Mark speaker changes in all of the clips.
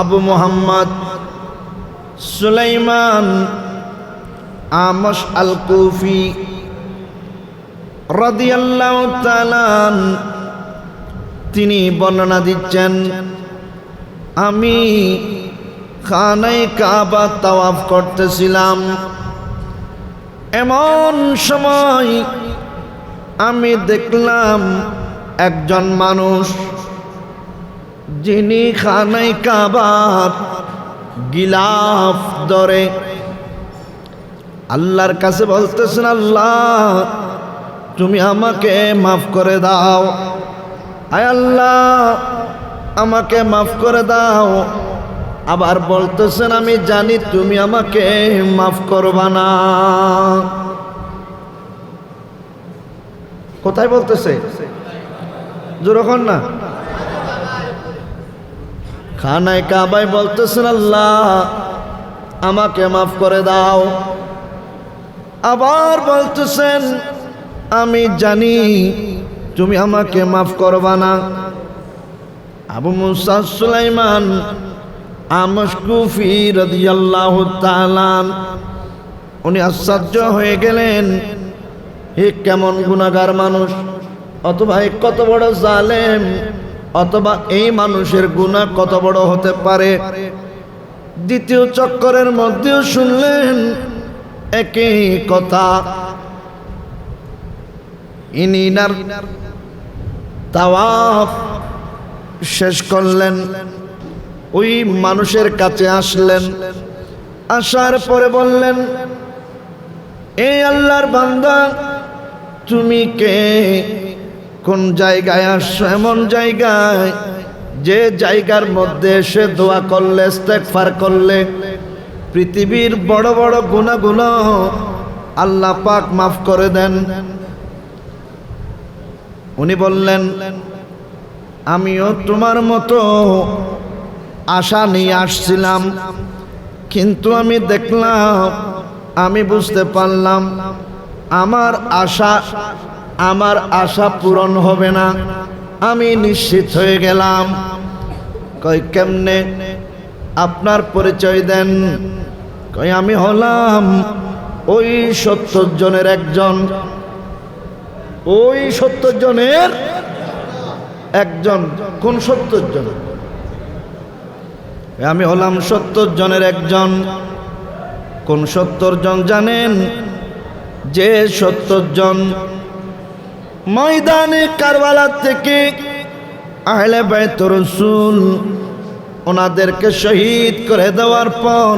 Speaker 1: আবু মোহাম্মদ সুলাইমান আমস আল কুফি রাদিয়াল্লাহু তাআলা তিনি বর্ণনা দিচ্ছেন, আমি খানায় কাবা তাওয়াফ করতেছিলাম। এমন সময় আমি দেখলাম একজন মানুষ যিনি খানায় কাবার গিলাফ ধরে। আল্লাহর কাছে বলতেছেন, আল্লাহ, তুমি আমাকে মাফ করে দাও। আয় আল্লাহ, আমাকে মাফ করে দাও। আবার বলতেছেন, আমি জানি তুমি আমাকে মাফ করবা না। কোথায় বলতেছে? যেরকম না। খানায় কাবায় বলতেছেন, আল্লাহ, আমাকে মাফ করে দাও। আবার বলতেছেন, আমি জানি তুমি আমাকে মাফ করবা না। আবু মুসা সুলাইমান আমসকুফি উনি আশ্চর্য হয়ে গেলেন, হে কেমন গুনাহগার মানুষ, অথবা এ কত বড় জালেম অথবা এই মানুষের গুনাহ কত বড় হতে পারে? দ্বিতীয় চক্করের মধ্যেও শুনলেন একই কথা। ইনিনার তাওয়াফ শেষ করলেন, ওই মানুষের কাছে আসলেন। আসার পরে বললেন এই আল্লাহর বান্দা, তুমি কে? কোন জায়গায় আসছো এমন জায়গায়। যে জায়গার মধ্যে এসে দোয়া করলে, ইস্তেগফার করলে, পৃথিবীর বড় বড় গুণাগুলো আল্লাহ পাক মাফ করে দেন। উনি বললেন, আমিও তোমার মতো আশা নিয়ে আসছিলাম, কিন্তু আমি দেখলাম, আমি বুঝতে পারলাম, আমার আশা আমার আশা পূরণ হবে না। আমি নিশ্চিত হয়ে গেলাম। কই কেমনে? আপনার পরিচয় দেন। কই আমি হলাম ওই সত্তর জনের একজন। ওই সত্তর জনের একজন। কোন সত্তর জন? আমি হলাম সত্তর জনের একজন। কোন সত্তর জন জানেন যে সত্তর জন ময়দানে কারবালার থেকে আহলে বাইত রসুল ওনাদেরকে শহীদ করে দেওয়ার পর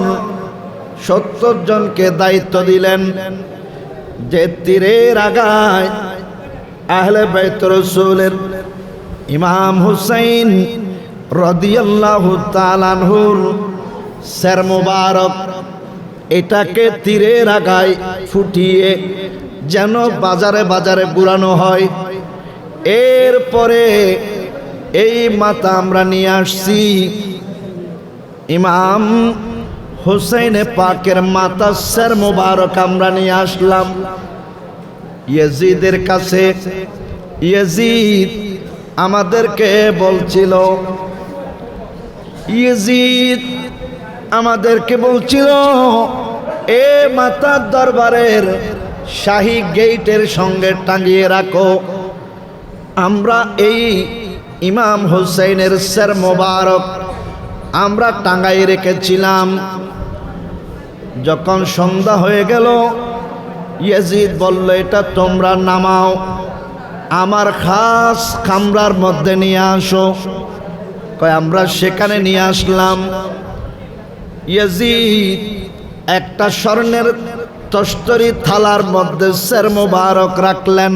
Speaker 1: সত্তর জনকে দায়িত্ব দিলেন যে তীরের আগায় আহলে বাইত রসুলের ইমাম হুসাইন রদিয়াল্লাহু তালানহুর স্যার মুবারক এটাকে তীরের আগায় ফুটিয়ে যেন বাজারে বাজারে বুড়ানো হয়। এরপরে এই মাথা আমরা নিয়ে আসছি ইমাম হুসাইনে পাকের মাতা স্যার মুবারক আমরা নিয়ে আসলাম। ইয়েজিদের কাছে ইয়েজিদ আমাদেরকে বলছিল, ইয়েজিদ আমাদেরকে বলছিল, এ মাতার দরবারের শাহী গেইটের সঙ্গে টাঙিয়ে রাখো। আমরা এই ইমাম হুসাইনের স্যার মোবারক আমরা টাঙ্গাই রেখেছিলাম। যখন সন্ধ্যা হয়ে গেল, ইয়েজিদ বলল, এটা তোমরা নামাও, আমার খাস কামরার মধ্যে নিয়ে আসো। কয়, আমরা সেখানে নিয়ে আসলাম। ইয়েজিদ একটা স্বর্ণের তস্তরি থালার মধ্যে সের মোবারক রাখলেন।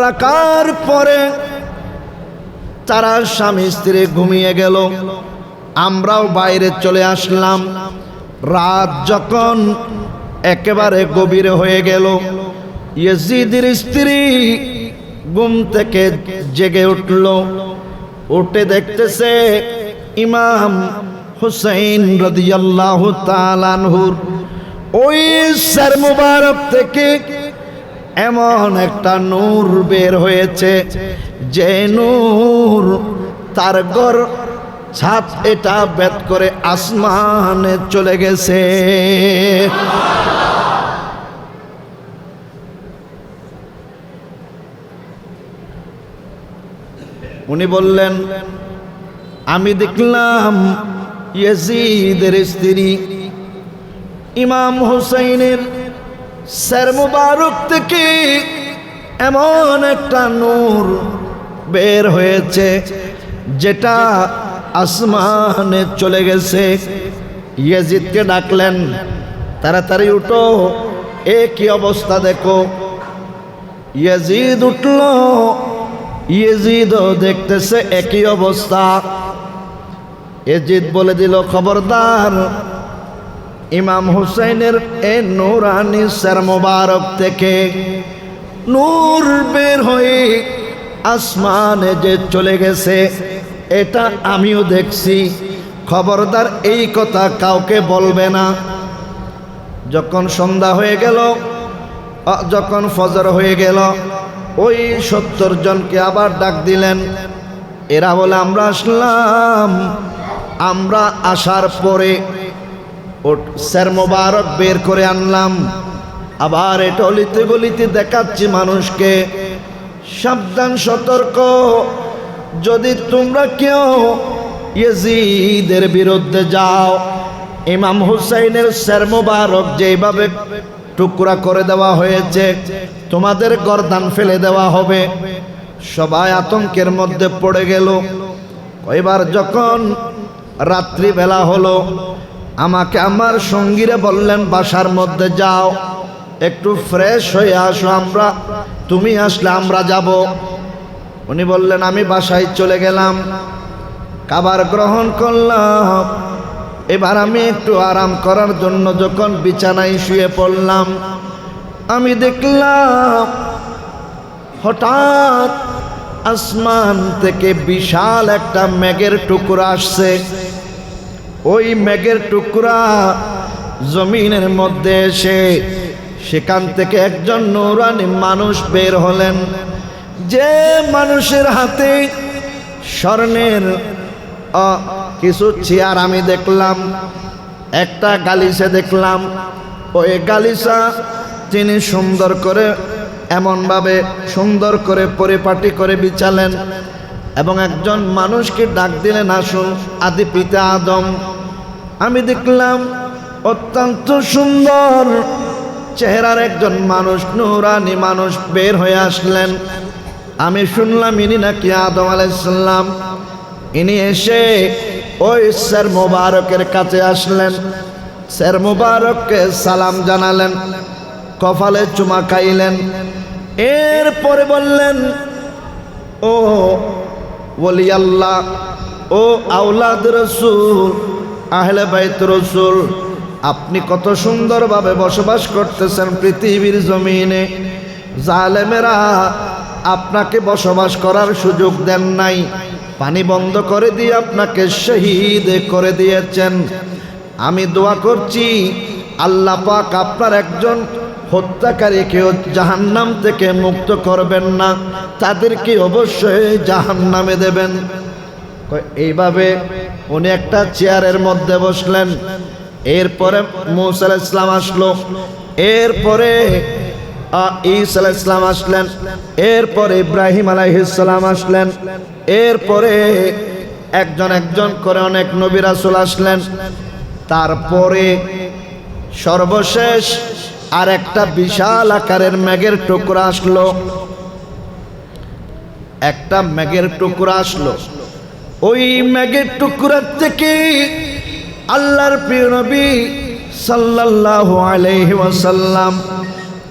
Speaker 1: রাখার পরে তারা স্বামী স্ত্রী ঘুমিয়ে গেল। আমরাও বাইরে চলে আসলাম। রাত যখন একেবারে গভীর হয়ে গেল, ইয়েজিদের স্ত্রী ঘুম থেকে জেগে উঠল। উঠে দেখতেছে ইমাম হুসাইন রদিয়াল্লাহু তালানহুর ওই স্যার মুবারক থেকে এমন একটা নূর বের হয়েছে যে নূর তার গর ছাদ এটা বেদ করে আসমানে চলে গেছে। উনি বললেন, আমি দেখলাম ইয়েজিদের স্ত্রী ইমাম হুসাইনের স্যার মুবারক থেকে এমন একটা নূর বের হয়েছে, যেটা আসমানে চলে গেছে। ইয়েজিদকে ডাকলেন, তাড়াতাড়ি উঠো, এ কি অবস্থা দেখো। ইয়েজিদ উঠল, ইয়েজিদও দেখতেছে একই অবস্থা। এজিদ বলে দিল, খবরদার ইমাম হুসাইনের এ নূরানি স্যার মোবারক থেকে নূর বের হয়ে আসমানে যে চলে গেছে, এটা আমিও দেখছি। খবরদার এই কথা কাউকে বলবে না। যখন সন্ধ্যা হয়ে গেল যখন ফজর হয়ে গেল, ওই সত্তর জনকে আবার ডাক দিলেন। এরা বলে, আমরা আসলাম। আমরা আসার পরে স্যার মোবারক বের করে আনলাম। আবার এটা অলিতে গলিতে দেখাচ্ছি মানুষকে। সাবধান, সতর্ক। যদি তোমরা কেউ ইয়েজিদের বিরুদ্ধে যাও, ইমাম হুসাইনের স্যার মোবারক যেভাবে টুকরা করে দেওয়া হয়েছে, তোমাদের গরদান ফেলে দেওয়া হবে। সবাই আতঙ্কের মধ্যে পড়ে গেল। এবার যখন রাত্রিবেলা হলো আমাকে আমার সঙ্গীরা বললেন, বাসার মধ্যে যাও, একটু ফ্রেশ হয়ে আসো আমরা, তুমি আসলে আমরা যাব। উনি বললেন, আমি বাসায় চলে গেলাম, খাবার গ্রহণ করলাম, এবার আমি একটু আরাম করার জন্য যখন বিছানায় শুয়ে পড়লাম, আমি দেখলাম হঠাৎ আসমান থেকে বিশাল একটা মেঘের টুকরা আসছে। ওই মেঘের টুকরা জমিনের মধ্যে এসে সেখান থেকে একজন নৌরানি মানুষ বের হলেন। যে মানুষের হাতে স্বর্ণের কিছু চেয়ার আমি দেখলাম, একটা গালিসে দেখলাম। ওই গালিসা তিনি সুন্দর করে, এমনভাবে সুন্দর করে পরিপাটি করে বিচালেন এবং একজন মানুষকে ডাক দিলেন, আসুন, আদি পিতা আদম। আমি দেখলাম অত্যন্ত সুন্দর চেহারার একজন মানুষ, নুরানি মানুষ বের হয়ে আসলেন। আমি শুনলাম ইনি নাকি আদম আলাইসাল্লাম ইনি এসে ওই স্যার মোবারকের কাছে আসলেন। স্যার মোবারককে সালাম জানালেন, কপালে চুমা খাইলেন। এরপরে বললেন, ও বলি আল্লাহ ও আউলাদ রসুল আহলে বাইত রসুল, আপনি কত সুন্দরভাবে বসবাস করতেছেন পৃথিবীর জমিনে। জালেমেরা আপনাকে বসবাস করার সুযোগ দেন নাই। পানি বন্ধ করে দিয়ে আপনাকে শহীদ করে দিয়েছেন। আমি দোয়া করছি, আল্লাহ পাক আপনার একজন হত্যাকারীকেও জাহান্নাম থেকে মুক্ত করবেন না। তাদেরকে অবশ্যই জাহান্নামে দেবেন। এইভাবে উনি একটা চেয়ারের মধ্যে বসলেন। এরপরে মৌসা ইসলাম আসলো। এরপরে ঈসা আলাইহিস আসলেন। এরপরে ইব্রাহিম আলাইহিসসালাম আসলেন। এরপরে একজন একজন করে অনেক নবী রাসূল আসলেন। তারপরে সর্বশেষ আর একটা বিশাল আকারের মেঘের টুকরা আসলো। একটা মেঘের টুকরা আসলো। ওই মেঘের টুকরার থেকে আল্লাহর প্রিয় নবী আলাইহি ওয়াসাল্লাম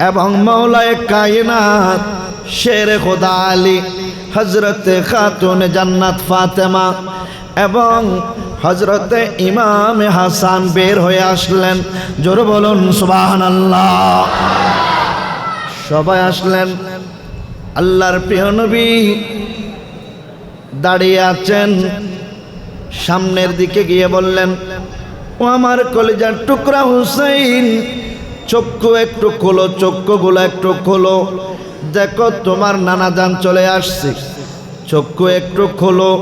Speaker 1: এবং মাওলায়ে কায়নাত শের খোদা আলী হজরতে খাতুন জান্নাত ফাতেমা এবং হজরতে ইমাম হাসান বের হয়ে আসলেন। জোর বলুন সুবাহান আল্লাহ সবাই আসলেন। আল্লাহর প্রিয় নবী দাঁড়িয়ে আছেন। সামনের দিকে গিয়ে বললেন, ও আমার কলেজার টুকরা হুসাইন, চক্ষু একটু খোলো, চক্ষুগুলো একটু খোলো। দেখো তোমার নানা যান চলে আসছে। চক্ষু একটু খোলো।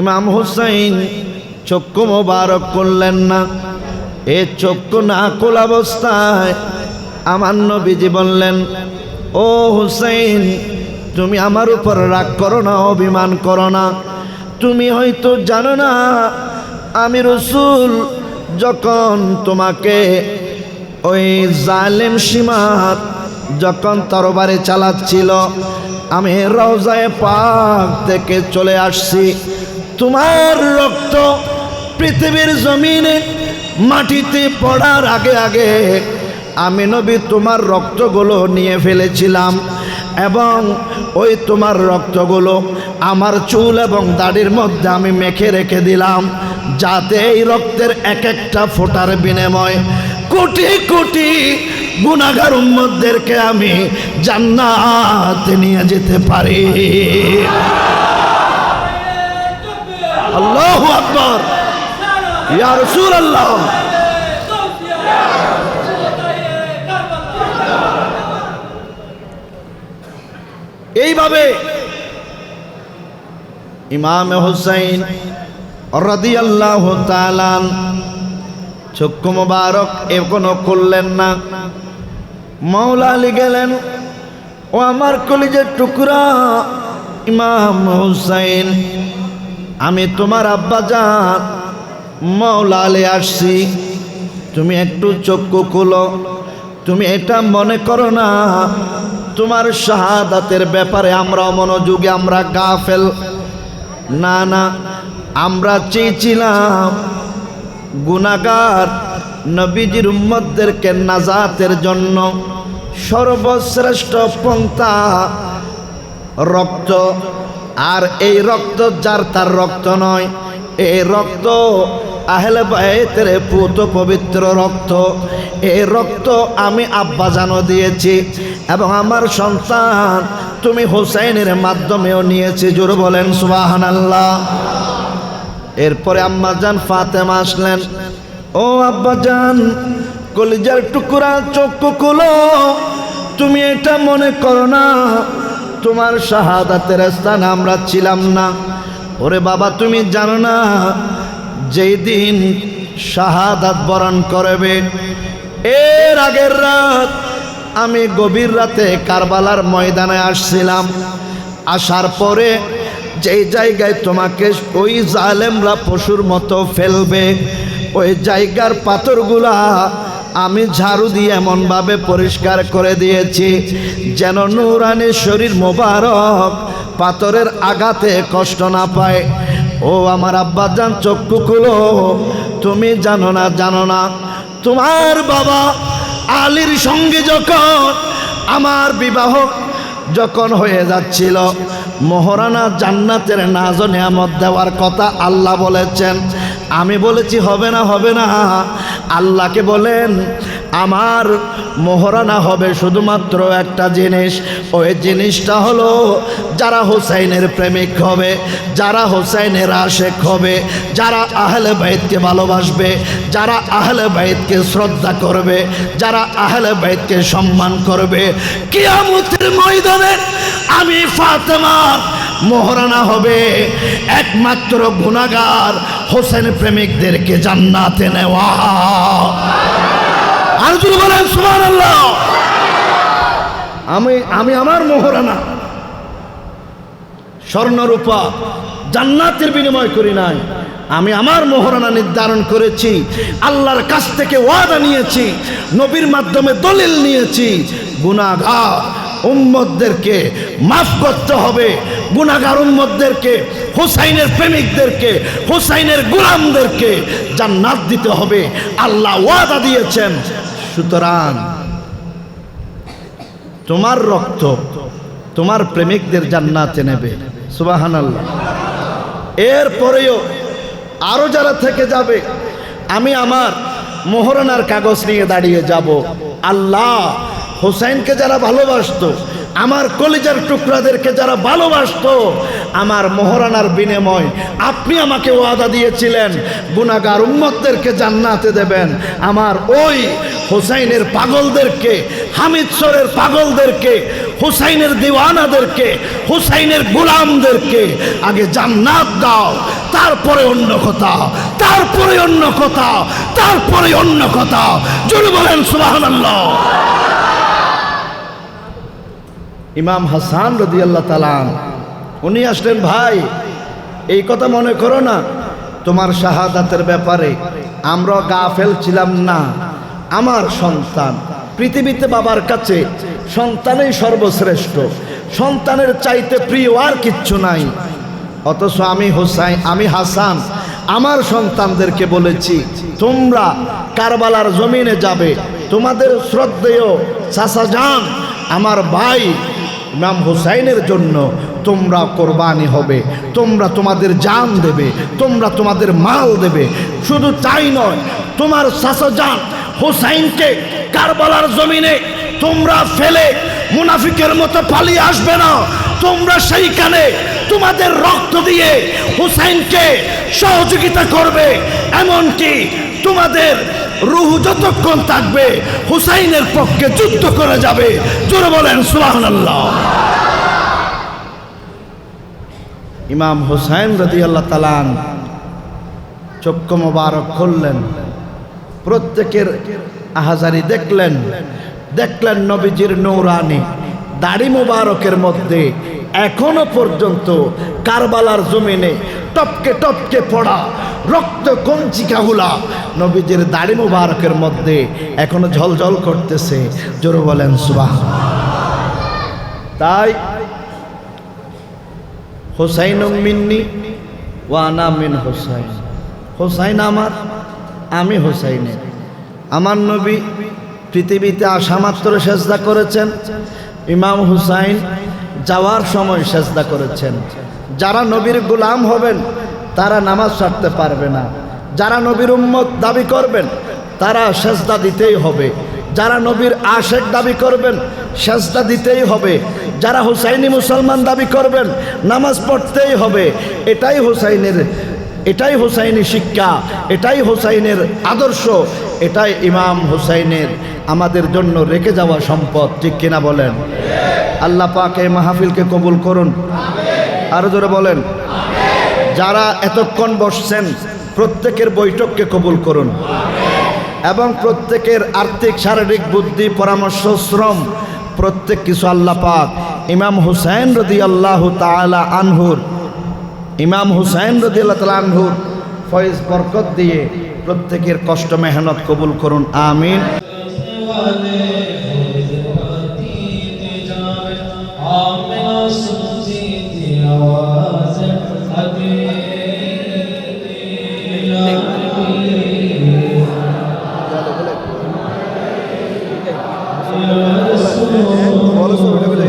Speaker 1: ইমাম হুসাইন চক্ষু মোবারক করলেন না। এ চক্ষু না খোলা অবস্থায় আমার নবীজি বললেন, ও হুসাইন তুমি আমার উপর রাগ করো না, অভিমান করো না। তুমি হয়তো জানো না, আমি রসুল, যখন তোমাকে ওই জালেম সীমাত যখন তরবারে চালাচ্ছিল, আমি রওজায় পাক থেকে চলে আসছি। তোমার রক্ত পৃথিবীর জমিনে মাটিতে পড়ার আগে আগে আমি নবী তোমার রক্তগুলো নিয়ে ফেলেছিলাম এবং ওই তোমার রক্তগুলো আমার চুল এবং দাড়ির মধ্যে আমি মেখে রেখে দিলাম, যাতে এই রক্তের এক একটা ফোটার বিনিময় কোটি কোটি গুণাগার উম্মদেরকে আমি জান্নাতে নিয়ে যেতে পারি। আল্লাহ আকবর। ইয়া রসুল আল্লাহ এইভাবে ইমাম হুসাইন রদি আল্লাহ চক্ষু মুবারক এখনও করলেন না। মাওলা আলী গেলেন, ও আমার কলিজের টুকরা, ইমাম হুসাইন, আমি তোমার আব্বা যান মাওলা আলী আসছি। তুমি একটু চক্ষু খুলো, তুমি এটা মনে করো না তোমার শাহাদাতের ব্যাপারে আমরা মনোযোগে, আমরা গাফেল। না না, আমরা চেয়েছিলাম গুনাগার নবীজির উম্মতদেরকে নাজাতের জন্য সর্বশ্রেষ্ঠ পন্থা রক্ত। আর এই রক্ত যার, তার রক্ত নয়, এই রক্ত আহলে বাইতের পুত পবিত্র রক্ত। এই রক্ত আমি আব্বা জানো দিয়েছি এবং আমার সন্তান, তুমি হোসাইনের মাধ্যমেও নিয়েছি, জোর বলেন সুবাহান আল্লাহ এরপরে আম্মা যান ফাতেমা আসলেন। ও আব্বা যান কলিজার টুকুরা চক্ষু খুলো, তুমি এটা মনে করো না, তোমার শাহাদাতের স্থান আমরা ছিলাম না। ওরে বাবা, তুমি জানো না, যেই দিন শাহাদাত বরণ করবে, এর আগের রাত আমি গভীর রাতে কারবালার ময়দানে আসছিলাম। আসার পরে যেই জায়গায় তোমাকে ওই জালেমরা পশুর মতো ফেলবে, ওই জায়গার পাথরগুলা আমি ঝাড়ু দিয়ে এমনভাবে পরিষ্কার করে দিয়েছি, যেন নুরানি শরীর মোবারক পাথরের আঘাতে কষ্ট না পায়। ও আমার আব্বাজান, চক্ষু খুলো। তুমি জানো না জানো না। তোমার বাবা আলীর সঙ্গে যখন আমার বিবাহ যখন হয়ে যাচ্ছিল, মহারানা জান্নাতের নাজ নিয়ামত দেওয়ার কথা আল্লাহ বলেছেন। আমি বলেছি, হবে না হবে না। আল্লাহকে বলেন আমার মোহরানা হবে শুধুমাত্র একটা জিনিস। ওই জিনিসটা হলো যারা হোসাইনের প্রেমিক হবে, যারা হোসাইনের আশেক হবে, যারা আহলে বাইতকে ভালোবাসবে, যারা আহলে বাইতকে শ্রদ্ধা করবে, যারা আহলে বাইতকে সম্মান করবে। কিয়ামতের ময়দানে আমি ফাতেমার মোহরানা হবে। একমাত্র গুণাগার হোসেন প্রেমিকদেরকে জান্নাতে নেওয়া। আর যদি সুমান আমি আমি আমার মোহরানা। স্বর্ণরূপা, জান্নাতের বিনিময় করি নাই। আমি আমার মোহরানা নির্ধারণ করেছি, আল্লাহর কাছ থেকে ওয়াদা নিয়েছি, নবীর মাধ্যমে দলিল নিয়েছি। গুনাগার উম্মদদেরকে মাফ করতে হবে। গুনাগার উম্মদদেরকে হুসাইনের প্রেমিকদেরকে, হুসাইনের গোলামদেরকে জান্নাত দিতে হবে। আল্লাহ ওয়াদা দিয়েছেন। সুতরাং তোমার রক্ত তোমার প্রেমিকদের জান্নাতে নেবে। সুবাহান আল্লাহ এরপরেও আরও যারা থেকে যাবে, আমি আমার মোহরণার কাগজ নিয়ে দাঁড়িয়ে যাব। আল্লাহ হোসাইনকে যারা ভালোবাসতো আমার কলিজার টুকরাদেরকে যারা ভালোবাসতো, আমার মোহরানার বিনিময় আপনি আমাকে ওয়াদা দিয়েছিলেন গুনাগার উম্মতদেরকে জান্নাতে দেবেন। আমার ওই হোসাইনের পাগলদেরকে হামিদসরের পাগলদেরকে, হুসাইনের দিওয়ানাদেরকে, হুসাইনের গোলামদেরকে আগে জান্নাত দাও, তারপরে অন্য কথা, তারপরে অন্য কথা, তারপরে অন্য কথা। জোরে বলেন সুবহানাল্লাহ। ইমাম হাসান রদি আল্লাহ তালান উনি আসলেন, ভাই, এই কথা মনে করো না। তোমার শাহাদাতের ব্যাপারে আমরা গা ফেলছিলাম না। আমার সন্তান পৃথিবীতে বাবার কাছে সন্তানই সর্বশ্রেষ্ঠ। সন্তানের চাইতে প্রিয় আর কিচ্ছু নাই। অথচ আমি হোসাইন, আমি হাসান, আমার সন্তানদেরকে বলেছি, তোমরা কারবালার জমিনে যাবে। তোমাদের শ্রদ্ধেয় চাচা যান, আমার ভাই ইমাম হুসাইনের জন্য তোমরা কোরবানি হবে, তোমরা তোমাদের জান দেবে, তোমরা তোমাদের মাল দেবে। শুধু তাই নয়, তোমার যান হুসাইনকে কারবালার জমিনে তোমরা ফেলে মুনাফিকের মতো পালিয়ে আসবে না। তোমরা সেইখানে তোমাদের রক্ত দিয়ে হুসাইনকে সহযোগিতা করবে, এমনকি তোমাদের রুহু যতক্ষণ থাকবে, হুসাইনের পক্ষে যুদ্ধ করে যাবে। জোরে বলেন সুলাহ ইমাম হুসাইন রদি আল্লাহ তালান চক্ষু মোবারক করলেন প্রত্যেকের আহাজারি দেখলেন। দেখলেন নবীজির নৌরানি। দাড়ি মোবারকের মধ্যে এখনও পর্যন্ত কারবালার জমিনে টপকে টপকে পড়া রক্ত কঞ্চিকাগুলা নবীজির দাড়ি মোবারকের মধ্যে এখনও ঝলঝল করতেছে। জোরে বলেন সুবাহ তাই হোসাইন মিন্নি ওয়ানা মিন হোসাইন। হোসাইন আমার, আমি হোসাইনের। আমার নবী পৃথিবীতে আসা মাত্র সেজদা করেছেন। ইমাম হুসাইন যাওয়ার সময় সেজদা করেছেন। যারা নবীর গোলাম হবেন, তারা নামাজ ছাড়তে পারবে না। যারা নবীর উম্মত দাবি করবেন, তারা সেজদা দিতেই হবে। যারা নবীর আশেক দাবি করবেন, সেজদা দিতেই হবে। যারা হুসাইনি মুসলমান দাবি করবেন, নামাজ পড়তেই হবে। এটাই হুসাইনের, এটাই হুসাইনি শিক্ষা, এটাই হুসাইনের আদর্শ, এটাই ইমাম হুসাইনের। আমাদের জন্য রেখে যাওয়া সম্পদ, ঠিক কিনা বলেন? আল্লাহ পাক মাহফিলকে কবুল করুন। আরও জোরে বলেন। যারা এতক্ষণ বসছেন, প্রত্যেকের বৈঠককে কবুল করুন। এবং প্রত্যেকের আর্থিক, শারীরিক বুদ্ধি, পরামর্শ, শ্রম, প্রত্যেক কিছু আল্লাহ পাক। ইমাম হুসাইন রদি আল্লাহ তালা আনহুর, ইমাম হুসাইন রদি আল্লাহ তালা আনহুর ফয়েজ বরকত দিয়ে প্রত্যেকের কষ্ট, মেহনত কবুল করুন। আমিন।
Speaker 2: বড় ছবিটা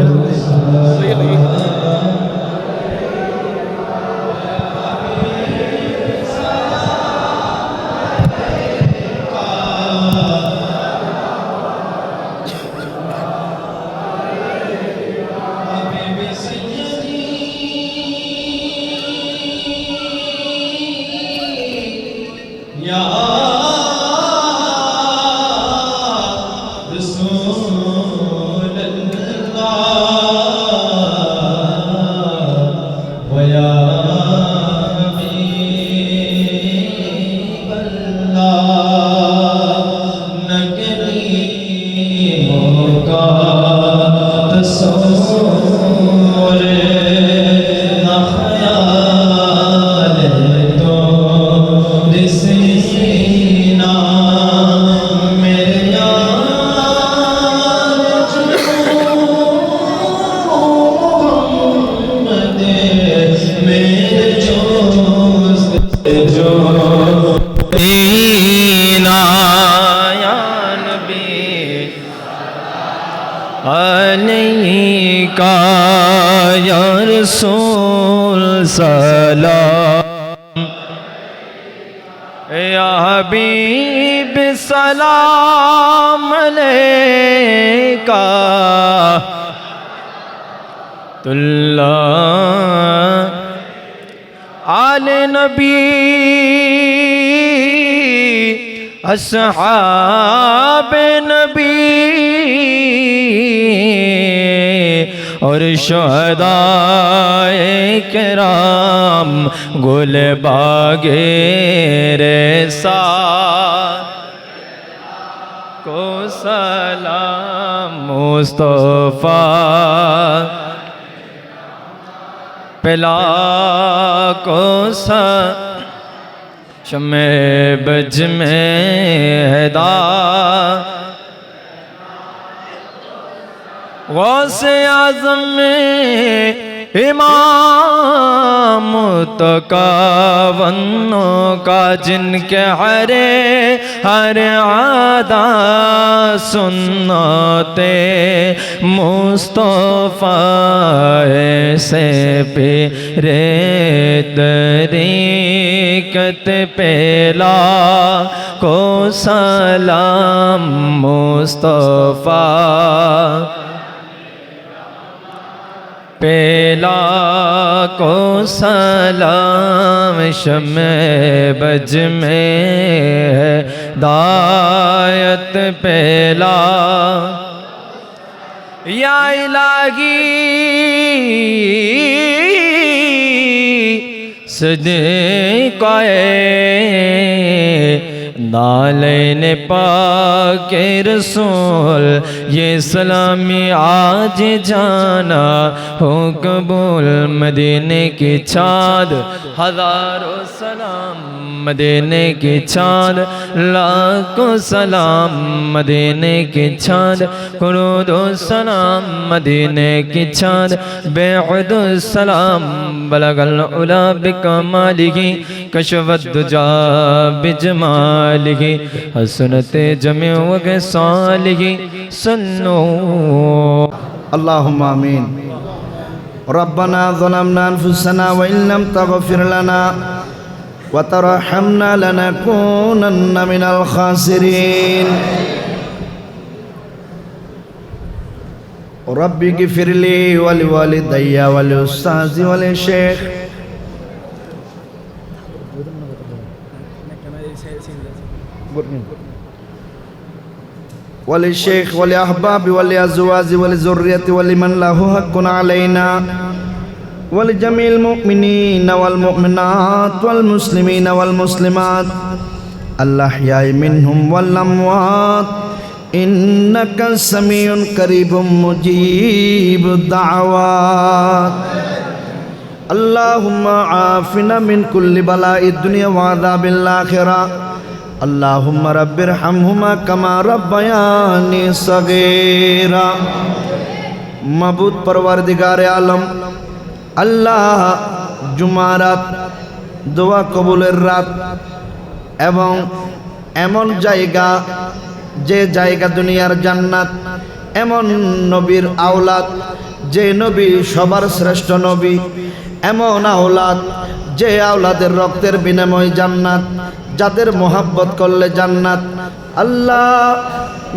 Speaker 2: اصحاب نبی اور شہداء کرام گل باغے ریسا کو سلام مصطفیٰ پلا کو سلام شم بج میں ہدا غوث اعظم میں امام تو کاونوں کا جن کے ہرے ہر آدھا سنتے مصطفیٰ سے پیرے طریقت پیلا کو سلام مصطفیٰ پیلا کو سلام شم بج میں ہے۔ دایت پیلا۔ یا الہی۔ سجے کوئے نالین پاک رسول یہ سلامی آج جانا ہو قبول مدینے کی چھاد ہزاروں سلام مدینے کی چاند لاکھوں سلام مدینے کی چاند قرود و سلام مدینے کی چاند بیعد و سلام بلغ العلا بکمالہی، کشوت دجا بجمالہی، حسنت جمع وغ صالہی سنو
Speaker 1: اللہم آمین۔ ربنا ظلمنا انفسنا وإن لم تغفر لنا۔ وترحمنا لنكونن من الخاسرين. رب اغفر لي ولوالدي ولأستاذي ولشيخ وللشيخ ولأحباب ولأزواج ولذرية ولمن له حق علينا. ولجميع المؤمنين والمؤمنات والمسلمين والمسلمات الأحياء منهم والأموات إنك سميع قريب مجيب الدعوات اللهم عافنا من كل بلاء الدنيا وعذاب الآخرة اللهم رب ارحمهما كما ربياني صغيرا مبود پروردگار عالم আল্লাহ জুমারাত দোয়া কবুলের রাত এবং এমন জায়গা, যে জায়গা দুনিয়ার জান্নাত, এমন নবীর আওলাদ, যে নবী সবার শ্রেষ্ঠ নবী, এমন আওলাদ, যে আওলাদের রক্তের বিনিময় জান্নাত, যাদের মোহাব্বত করলে জান্নাত। আল্লাহ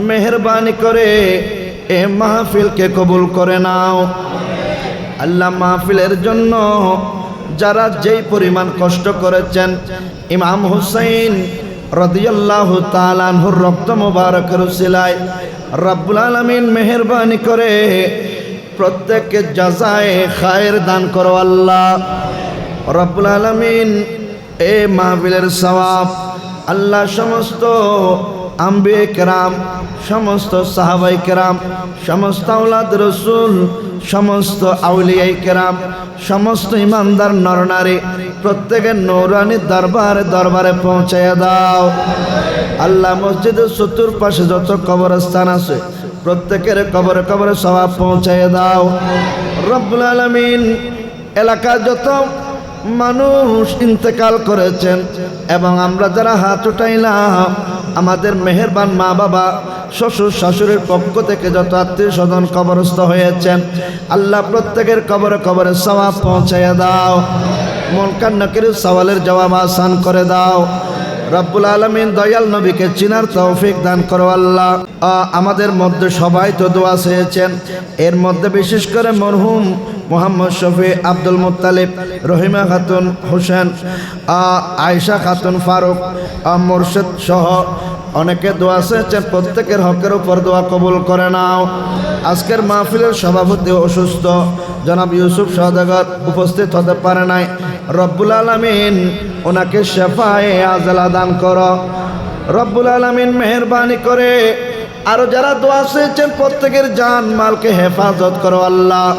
Speaker 1: মেহরবানি করে এ মাহফিলকে কবুল করে নাও। আল্লাহ মাহফিলের জন্য যারা যেই পরিমাণ কষ্ট করেছেন, ইমাম হুসাইন রদিয়াল্লাহ তালানহুর রক্ত মুবারকের সিলাই রব্বুল আলমিন মেহরবানি করে প্রত্যেককে যাজায় খায়ের দান করো আল্লাহ। রব্বুল আলমিন এ মাহফিলের সওয়াব, আল্লাহ সমস্ত আম্বে কেরাম, সমস্ত সাহাবাই কেরাম, সমস্ত আউলাদ রসুল, সমস্ত আউলিয়াই কেরাম, সমস্ত ইমানদার নরনারী, প্রত্যেকের নৌরানি দরবারে দরবারে পৌঁছাইয়া দাও। আল্লাহ মসজিদের চতুর্পাশে যত কবরস্থান আছে, প্রত্যেকের কবরে কবরে সবাব পৌঁছাইয়া দাও। রব্বুল আলমিন এলাকার যত মানুষ ইন্তেকাল করেছেন, এবং আমরা যারা হাত উঠাইলাম আমাদের মেহেরবান মা বাবা, শ্বশুর শাশুড়ির পক্ষ থেকে যত আত্মীয় স্বজন কবরস্থ হয়েছেন, আল্লাহ প্রত্যেকের কবরে কবরে সবাব পৌঁছাইয়া দাও। মন কান্নাকের সওয়ালের জবাব আসান করে দাও। রব্বুল আলমিন দয়াল নবীকে চিনার তৌফিক দান করো আল্লাহ। আমাদের মধ্যে সবাই তো দোয়া চেয়েছেন। এর মধ্যে বিশেষ করে মরহুম মোহাম্মদ শফি আব্দুল মুতালিব রহিমা খাতুন হোসেন আ, আয়েশা খাতুন ফারুক মোরশেদ সহ অনেকে দোয়া চেয়েছেন প্রত্যেকের হকের উপর দোয়া কবুল করে নাও। আজকের মাহফিলের সভাপতি অসুস্থ। জনাব ইউসুফ সদাগর উপস্থিত হতে পারে নাই। রব্বুল আলমিন ওনাকে শেফায়ে আজলা দান করো। রব্বুল আলমিন মেহরবানি করে আরও যারা দোয়া চেয়েছেন, প্রত্যেকের জান মালকে হেফাজত করো আল্লাহ।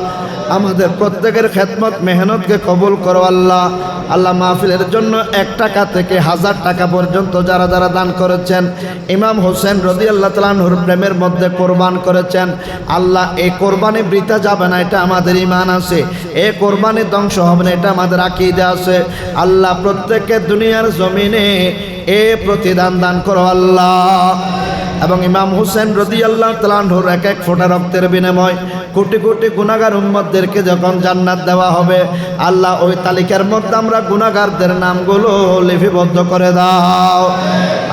Speaker 1: আমাদের প্রত্যেকের খেদমত, মেহনতকে কবুল করো আল্লাহ। আল্লাহ মাহফিলের জন্য এক টাকা থেকে হাজার টাকা পর্যন্ত যারা যারা দান করেছেন, ইমাম হোসেন রদি আল্লাহ তালাহুর প্রেমের মধ্যে কোরবান করেছেন। আল্লাহ, এই কোরবানি বৃথা যাবে না, এটা আমাদের ইমান আছে। এ কোরবানি ধ্বংস হবে না, এটা আমাদের আকিদে আছে। আল্লাহ, প্রত্যেককে দুনিয়ার জমিনে এ প্রতিদান দান করো আল্লাহ। এবং ইমাম হুসেন রদি আল্লাহ তালাহুর এক এক ফোঁটা রক্তের বিনিময় কোটি কোটি গুণাগার উম্মতদেরকে যখন জান্নাত দেওয়া হবে, আল্লাহ ওই তালিকার মধ্যে আমরা গুণাগারদের নামগুলো লিপিবদ্ধ করে দাও।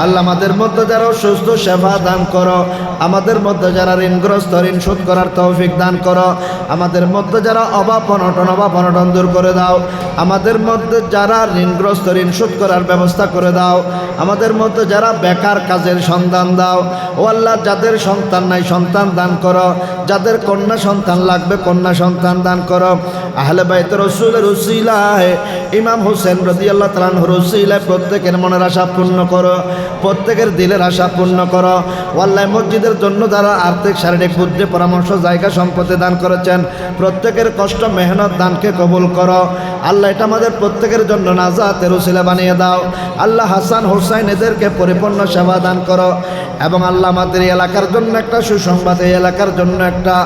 Speaker 1: আল্লাহ আমাদের মধ্যে যারা সুস্থ সেবা দান করো। আমাদের মধ্যে যারা ঋণগ্রস্ত, ঋণ শোধ করার তৌফিক দান করো। আমাদের মধ্যে যারা অভাব, অনটন অভাব, অনটন দূর করে দাও। আমাদের মধ্যে যারা ঋণগ্রস্ত, ঋণ শোধ করার ব্যবস্থা করে দাও। আমাদের মধ্যে যারা বেকার কাজের সন্ধান দাও। ও আল্লাহ, যাদের সন্তান নাই, সন্তান দান করো। যাদের কন্যা সন্তান লাগবে, কন্যা সন্তান দান করো। আহলে বাইত রসুলের রসিলায় ইমাম হোসেন রদি আল্লাহ তালান রসিলায় প্রত্যেকের মনের আশা পূর্ণ করো, প্রত্যেকের দিলের আশা পূর্ণ করো। ওয়াল্লাহ, মসজিদের জন্য যারা আর্থিক, শারীরিক, বুদ্ধি, পরামর্শ, জায়গা, সম্পত্তি দান করেছেন, প্রত্যেকের কষ্ট, মেহনত, দানকে কবুল করো। আল্লাহ এটা আমাদের প্রত্যেকের জন্য নাজাতের উসিলা বানিয়ে দাও। আল্লাহ হাসান হোসাইন এদেরকে পরিপূর্ণ সেবা দান করো। এবং আল্লাহ আমাদের এলাকার জন্য একটা সুসংবাদ, এই এলাকার জন্য একটা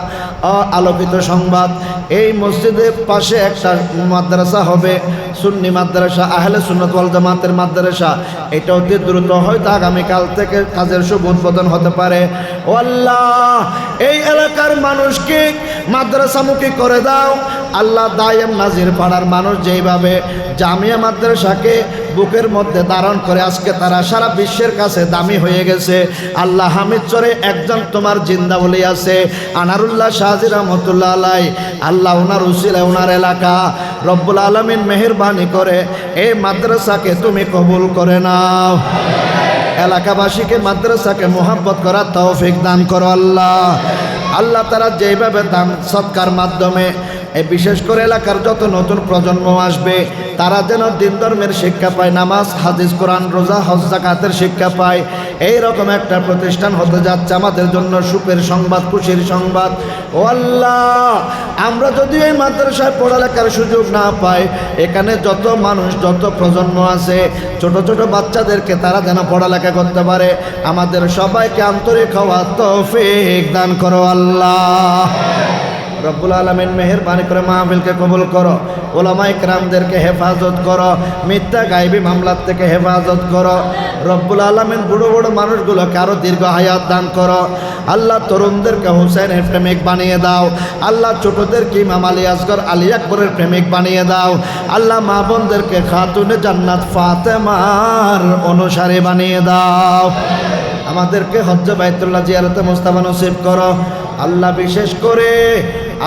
Speaker 1: আলোকিত সংবাদ। এই মসজিদের পাশে একটা মাদ্রাসা হবে, সুন্নি মাদ্রাসা, আহলে সুন্নত ওয়াল জামাতের মাদ্রাসা। এটা অতি দ্রুত হয়তো আগামীকাল থেকে কাজের শুভ উদ্বোধন হতে পারে। ও আল্লাহ এই এলাকার মানুষকে মাদ্রাসামুখী করে দাও। আল্লাহ দায়েম নাজির পাড়ার মানুষ যেইভাবে জামিয়া মাদ্রাসাকে বুকের মধ্যে ধারণ করে আজকে তারা সারা বিশ্বের কাছে দামি হয়ে গেছে। আল্লাহ হামিদ চরে একজন তোমার জিন্দা বলে আছে, আনারুল্লাহ শাহজি রহমতুল্লাহ আলাই আল্লাহ ওনার উসিলা, ওনার এলাকা। রব্বুল আলমিন মেহরবানি করে এই মাদ্রাসাকে তুমি কবুল করে নাও। এলাকাবাসীকে মাদ্রাসাকে মোহাব্বত করার তৌফিক দান করো আল্লাহ। আল্লাহ তারা যেভাবে দান সৎকার মাধ্যমে বিশেষ করে এলাকার যত নতুন প্রজন্ম আসবে, তারা যেন দিন ধর্মের শিক্ষা পায়, নামাজ, হাদিস, কোরআন, রোজা, হজ, জাকাতের শিক্ষা পায়। এই রকম একটা প্রতিষ্ঠান হতে যাচ্ছে আমাদের জন্য সুখের সংবাদ, খুশির সংবাদ। ও আল্লাহ, আমরা যদি এই মাদ্রাসায় পড়ালেখার সুযোগ না পাই, এখানে যত মানুষ, যত প্রজন্ম আছে, ছোট ছোট বাচ্চাদেরকে তারা যেন পড়ালেখা করতে পারে, আমাদের সবাইকে আন্তরিক হওয়া তৌফিক দান করো আল্লাহ। রব্বুল আলমিন মেহরবানি করে মাহফিলকে কবুল করো। ওলামাই ক্রামদেরকে হেফাজত করো। মিথ্যা গাইবি মামলার থেকে হেফাজত করো। রব্বুল আলমিন বুড়ো বুড়ো মানুষগুলোকে আরও দীর্ঘ হায়াত দান করো। আল্লাহ তরুণদেরকে হুসেনের প্রেমিক বানিয়ে দাও। আল্লাহ ছোটদেরকে ইমাম আলী আসগর আলী আকবরের প্রেমিক বানিয়ে দাও। আল্লাহ মা বোনদেরকে খাতুনে জান্নাত ফাতেমার অনুসারী বানিয়ে দাও। আমাদেরকে হজ্জ বাইতুল্লাহ জিয়ারতে মোস্তাফা নসিব করো। আল্লাহ বিশেষ করে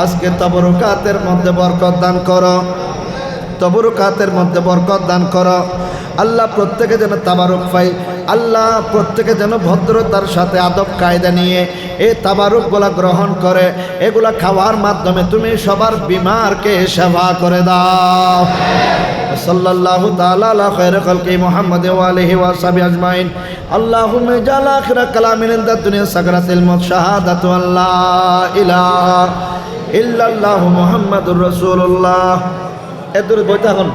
Speaker 1: আজকে তবরকাতের মধ্যে বরকত দান করো। তবরকাতের মধ্যে বরকত দান করো। আল্লাহ প্রত্যেকে যেন তাবারক পাই আল্লাহ প্রত্যেকে যেন ভদ্রতার সাথে আদব কায়দা নিয়ে এই তাবারকগুলা গ্রহণ করে। এগুলা খাওয়ার মাধ্যমে তুমি সবার বিমারকে সেবা করে দাও। সাল্লাল্লাহু তাআলা আলা খায়রি খালকি মুহাম্মদ ওয়া আলিহি ওয়া সাহবিহি আজমাইন। আল্লাহুম্মা জাল আখিরা কালামিন ইন দুনিয়া সাকরাতিল মউত শাহাদাতু আল্লাহ ইলাহা ইল্লাল্লাহু মুহাম্মাদুর রাসূলুল্লাহ। এদুর বইতা হন